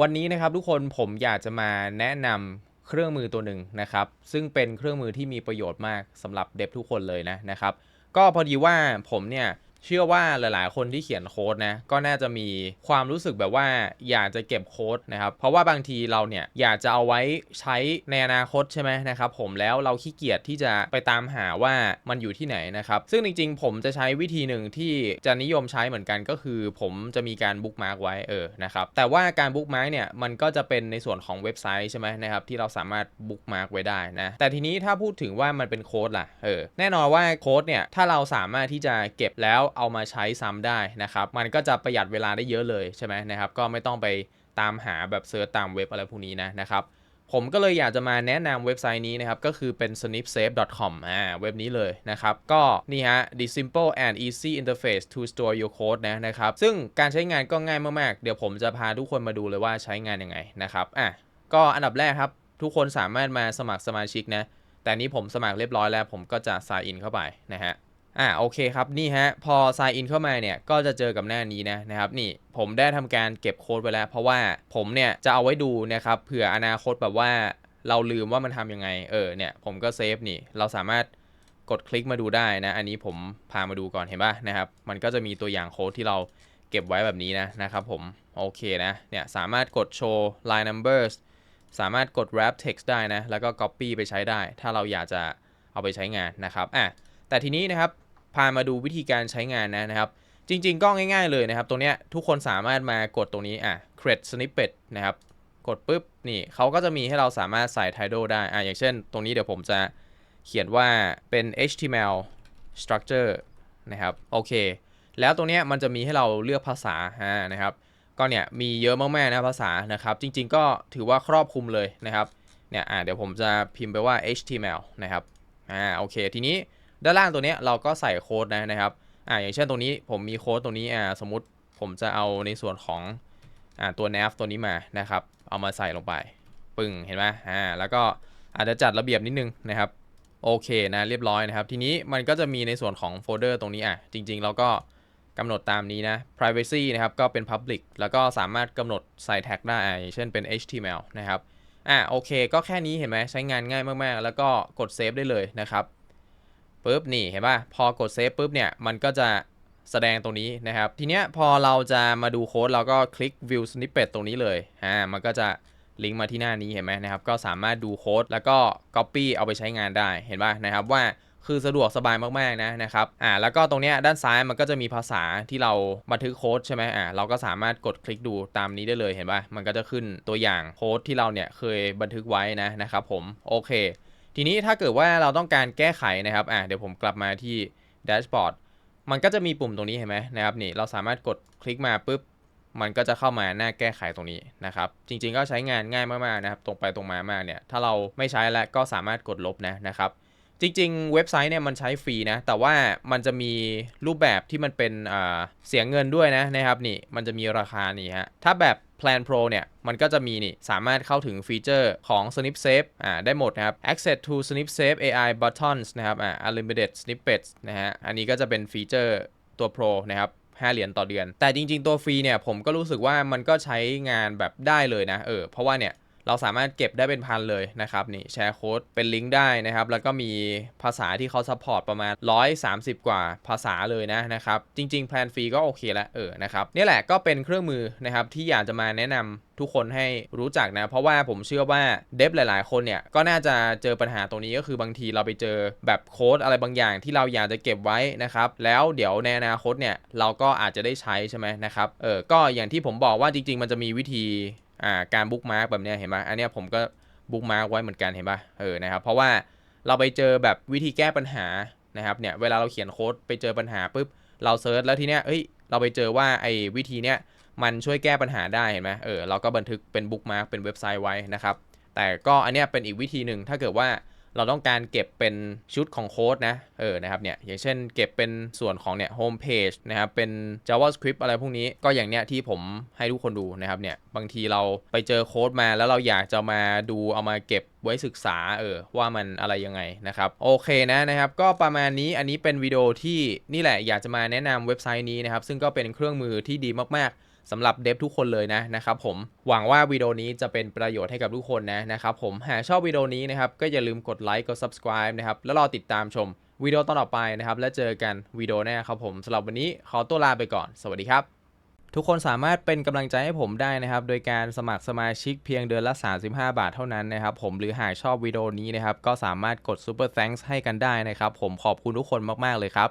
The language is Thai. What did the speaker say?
วันนี้นะครับทุกคนผมอยากจะมาแนะนำเครื่องมือตัวหนึ่งนะครับ ซึ่งเป็นเครื่องมือที่มีประโยชน์มากสำหรับเดฟทุกคนเลยนะนะครับ ก็พอดีว่าผมเนี่ย เชื่อว่าหลาย ๆ คนที่เขียนโค้ดนะก็น่าจะมีความรู้สึกแบบว่าอยากจะเก็บโค้ดนะครับเพราะว่าบางทีเราเนี่ยอยากจะเอาไว้ใช้ในอนาคตใช่ไหมนะครับผมแล้วเราขี้เกียจที่จะไปตามหาว่ามันอยู่ที่ไหนนะครับซึ่งจริง ๆ ผมจะใช้วิธีหนึ่งที่จะนิยมใช้เหมือนกันก็คือผมจะมีการบุ๊กมาร์กไว้เออนะครับแต่ว่าการบุ๊กมาร์กเนี่ยมันก็จะเป็นในส่วนของเว็บไซต์ใช่ไหมนะครับที่เราสามารถบุ๊กมาร์กไว้ได้นะแต่ทีนี้ถ้าพูดถึงว่ามันเป็นโค้ดล่ะเออแน่นอนว่าโค้ดเนี่ยถ้าเราสามารถที่จะเก็บแล้วเอามาใช้ซ้ำได้นะครับ มันก็จะประหยัดเวลาได้เยอะเลยใช่ไหมนะครับ ก็ไม่ต้องไปตามหาแบบเซิร์ชตามเว็บอะไรพวกนี้นะนะครับ ผมก็เลยอยากจะมาแนะนำเว็บไซต์นี้นะครับ ก็คือเป็น snipsafe.com อ่าเว็บนี้เลยนะครับ ก็นี่ฮะ the simple and easy interface to store your code นะนะครับ ซึ่งการใช้งานก็ง่ายมากๆ เดี๋ยวผมจะพาทุกคนมาดูเลยว่าใช้งานยังไงนะครับอะก็อันดับแรกครับ ทุกคนสามารถมาสมัครสมาชิกนะ แต่นี้ผมสมัครเรียบร้อยแล้ว ผมก็จะ sign in เข้าไปนะฮะ อ่าโอเคครับนี่ฮะพอ sign in เข้ามาเนี่ยก็จะเจอกับหน้านี้นะนะครับนี่ผมได้ทำการเก็บโค้ดไว้แล้ว เพราะว่าผมเนี่ยจะเอาไว้ดูนะครับเผื่ออนาคตแบบว่าเราลืมว่ามันทำยังไงเออเนี่ยผมก็เซฟนี่เราสามารถกดคลิกมาดูได้นะ อันนี้ผมพามาดูก่อนเห็นป่ะนะครับมันก็จะมีตัวอย่างโค้ดที่เราเก็บไว้แบบนี้นะนะครับผมโอเคนะเนี่ยสามารถกดโชว์ line numbers สามารถกด wrap text ได้นะ แล้วก็ copy ไปใช้ได้ ถ้าเราอยากจะเอาไปใช้งานนะครับอะแต่ทีนี้นะครับ พามาดูวิธีการใช้งานนะนะครับ จริง ๆ ก็ง่ายๆเลยนะครับ ตรงเนี้ยทุกคนสามารถมากดตรงนี้อะ create snippet นะครับ กดปุ๊บนี่เขาก็จะมีให้เราสามารถใส่ title ได้อะอย่างเช่น ตรงนี้เดี๋ยวผมจะเขียนว่าเป็น HTML structure นะครับโอเค แล้วตรงเนี้ยมันจะมีให้เราเลือกภาษาอ่านะครับก็เนี่ยมีเยอะมากๆนะภาษานะครับ จริง ๆ ก็ถือว่าครอบคลุมเลยนะครับเนี่ยอ่าเดี๋ยวผมจะพิมพ์ไปว่า HTML นะครับอ่าโอเค ทีนี้ ด้านล่างตัวนี้เราก็ใส่โค้ดนะนะครับอ่าอย่างเช่นตรงนี้ผมมีโค้ดตรงนี้อ่าสมมติผมจะเอาในส่วนของอ่าตัว nav ตัวนี้มานะครับ เอามาใส่ลงไป ปึ้งเห็นไหมอ่าแล้วก็อาจจะจัดระเบียบนิดนึงนะครับโอเคนะเรียบร้อยนะครับ ทีนี้มันก็จะมีในส่วนของโฟลเดอร์ตรงนี้อะจริง ๆ เราก็กำหนดตามนี้นะ privacy นะครับก็เป็น public แล้วก็สามารถกำหนดใส่แท็กได้อ่าอย่างเช่นเป็น HTML นะครับอ่าโอเค ก็แค่นี้เห็นไหมใช้งานง่ายมากๆ แล้วก็กดเซฟได้เลยนะครับ ปุ๊บนี่เห็นป่ะพอกดเซฟปุ๊บเนี่ยมันก็จะแสดงตรงนี้นะครับ ทีเนี้ยพอเราจะมาดูโค้ดเราก็คลิก view snippet ตรงนี้เลยอ่ามันก็จะลิงก์มาที่หน้านี้เห็นไหมนะครับ ก็สามารถดูโค้ดแล้วก็ copy เอาไปใช้งานได้เห็นป่ะนะครับว่าคือสะดวกสบายมากๆนะนะครับอ่าแล้วก็ตรงเนี้ยด้านซ้ายมันก็จะมีภาษาที่เราบันทึกโค้ดใช่ไหมอ่าเราก็สามารถกดคลิกดูตามนี้ได้เลยเห็นป่ะมันก็จะขึ้นตัวอย่างโค้ดที่เราเนี่ยเคยบันทึกไว้นะนะครับผมโอเค ทีนี้ถ้าเกิดว่าเราต้องการแก้ไขนะครับอะเดี๋ยวผมกลับมาที่แดชบอร์ดมันก็จะมีปุ่มตรงนี้เห็นไหมนะครับนี่เราสามารถกดคลิกมาปุ๊บมันก็จะเข้ามาหน้าแก้ไขตรงนี้นะครับ จริงๆก็ใช้งานง่ายมากๆนะครับ ตรงไปตรงมามากเนี่ย ถ้าเราไม่ใช้แล้วก็สามารถกดลบนะนะครับ จริงๆ เว็บไซต์เนี่ยมันใช้ฟรีนะ แต่ว่ามันจะมีรูปแบบที่มันเป็นอ่าเสียเงินด้วยนะนะครับนี่ มันจะมีราคานี่ฮะ ถ้าแบบ Plan Pro เนี่ย มันก็จะมีนี่ สามารถเข้าถึงฟีเจอร์ของ Snip Safe อ่าได้หมดนะครับ Access to Snip Safe AI Buttons นะครับอ่า Unlimited Snippets นะฮะ อันนี้ก็จะเป็นฟีเจอร์ตัว Pro นะครับ5เหรียญต่อเดือน แต่จริง ๆ ตัวฟรีเนี่ย ผมก็รู้สึกว่ามันก็ใช้งานแบบได้เลยนะ เออ เพราะว่าเนี่ย เราสามารถเก็บได้เป็นพันเลยนะครับนี่แชร์โค้ดเป็นลิงก์ได้นะครับ แล้วก็มีภาษาที่เขาซัพพอร์ตประมาณ 130 กว่าภาษาเลยนะนะครับ จริงๆแพลนฟรีก็โอเคแล้วเออนะครับนี่แหละก็เป็นเครื่องมือนะครับที่อยากจะมาแนะนำทุกคนให้รู้จักนะ เพราะว่าผมเชื่อว่าเดฟหลาย ๆ คนเนี่ย ก็น่าจะเจอปัญหาตรงนี้ก็คือบางทีเราไปเจอแบบโค้ดอะไรบางอย่างที่เราอยากจะเก็บไว้นะครับ แล้วเดี๋ยวในอนาคตเนี่ย เราก็อาจจะได้ใช้ใช่ไหมนะครับ เออ ก็อย่างที่ผมบอกว่าจริง ๆ มันจะมีวิธี อ่าการบุ๊กมาร์กแบบเนี้ยเห็นปะอันเนี้ยผมก็บุ๊กมาร์กไว้เหมือนกันเห็นปะเออนะครับเพราะว่าเราไปเจอแบบวิธีแก้ปัญหานะครับเนี่ยเวลาเราเขียนโค้ดไปเจอปัญหาปุ๊บเราเซิร์ชแล้วทีเนี้ยเอ้ยเราไปเจอว่าไอ้วิธีเนี้ยมันช่วยแก้ปัญหาได้เห็นไหมเออเราก็บันทึกเป็นบุ๊กมาร์กเป็นเว็บไซต์ไว้นะครับแต่ก็อันเนี้ยเป็นอีกวิธีหนึ่งถ้าเกิดว่า เราต้องการเก็บเป็นชุดของโค้ดนะ เออ นะครับ เนี่ย อย่างเช่น เก็บเป็นส่วนของเนี่ยโฮมเพจนะครับ เป็น JavaScript อะไรพวกนี้ ก็อย่างเนี้ยที่ผมให้ทุกคนดูนะครับ เนี่ย บางทีเราไปเจอโค้ดมาแล้วเราอยากจะมาดูเอามาเก็บไว้ศึกษา เออ ว่ามันอะไรยังไงนะครับ โอเคนะนะครับ ก็ประมาณนี้ อันนี้เป็นวิดีโอที่นี่แหละ อยากจะมาแนะนำเว็บไซต์นี้นะครับ ซึ่งก็เป็นเครื่องมือที่ดีมากๆ สำหรับเดฟทุกคนเลยนะนะครับผมหวังว่าวิดีโอนี้จะเป็นประโยชน์ให้กับทุกคนนะนะครับผมหากชอบวิดีโอนี้นะครับก็อย่าลืมกดไลค์กด subscribe นะครับแล้วรอติดตามชมวิดีโอตอนต่อไปนะครับแล้วเจอกันวิดีโอหน้าครับผมสำหรับวันนี้ขอตัวลาไปก่อน สวัสดีครับทุกคนสามารถเป็นกำลังใจให้ผมได้นะครับ โดยการสมัครสมาชิกเพียงเดือนละ 35 บาทเท่านั้นนะครับ ผมหรือหากชอบวิดีโอนี้นะครับ ก็สามารถกด Super Thanks ให้กันได้นะครับ ผมขอบคุณทุกคนมาก ๆ เลยครับ